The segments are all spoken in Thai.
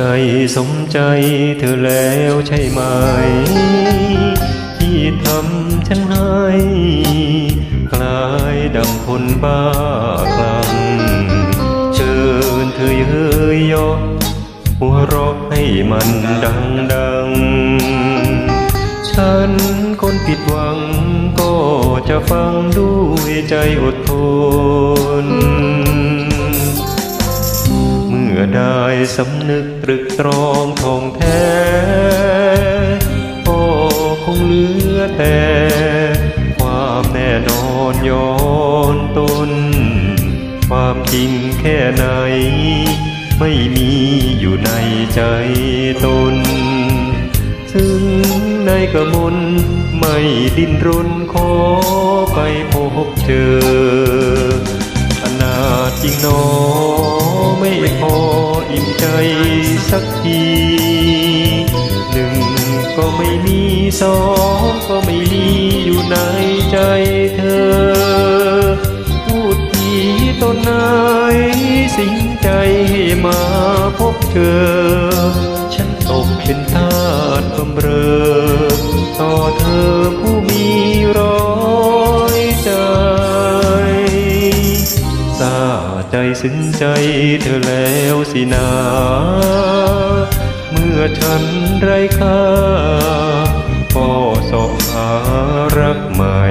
ใจสมใจเธอแล้วใช่ไหม ที่ทำฉันให้กลายดังคนบ้าคลั่งเชิญเธอเย้ยยอหัวเราะให้มันดังดังๆฉันคนผิดหวังก็จะฟังด้วยใจอดทน สำนึกตรึกตรองทองแท้ก็คงเหลือแต่ความแน่นอนย้อนตน ความจริงแค่ไหน ไม่มีอยู่ในใจตน ซึ่งในกระมนไม่ดิ้นรนขอไปพบเจอขนาดจริงนอไม่พอ อิ่มใจสักทีหนึ่งก็ไม่มีสองก็ไม่มีอยู่ในใจเธอ พูดทีตนไหนสิ่งใจให้มาพบเธอ ฉันตกเป็นทาสบำเรอต่อเธอผู้มีร้อยใจซา ใจซึ้งใจเธอแล้วสินา เมื่อฉันไร้ค่าก็สอบหารักใหม่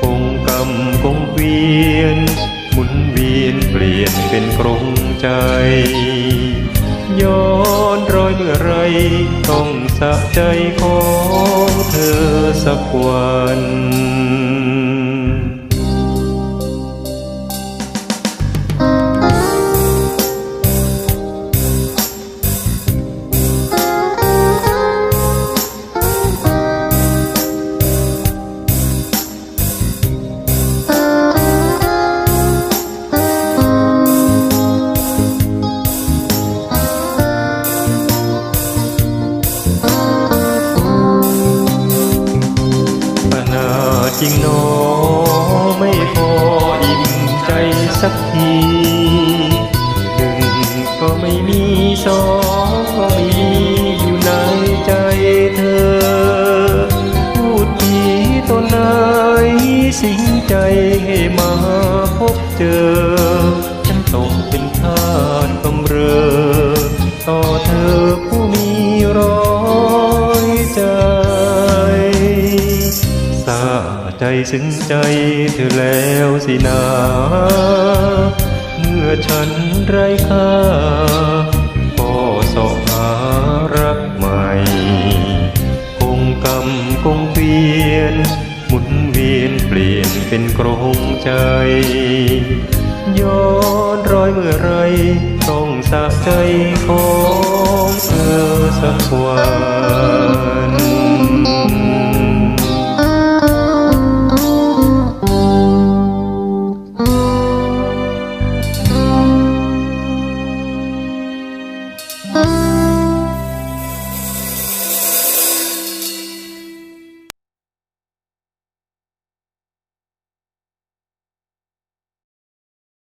คงกำคงเวียนหมุนเวียนเปลี่ยนเป็นกรงใจ ย้อนรอยเมื่อไรต้องสะใจของเธอสักวัน จริงหนอไม่พออิ่มใจสักทีหนึ่งก็ไม่มีสองก็ไม่มีอยู่ในใจเธอ พูดทีตนไหนสิ่งใจให้มาพบเจอ ฉันตกเป็นทาสกำเรอต่อเธอ ซึ้งใจเธอแล้วสินาเมื่อฉันไร้ค่าก็สอบหารักใหม่ คงกำคงเปลี่ยนหมุนเวียนเปลี่ยนเป็นกรงใจย้อนรอยเมื่อไรต้องสะใจของเธอสักวัน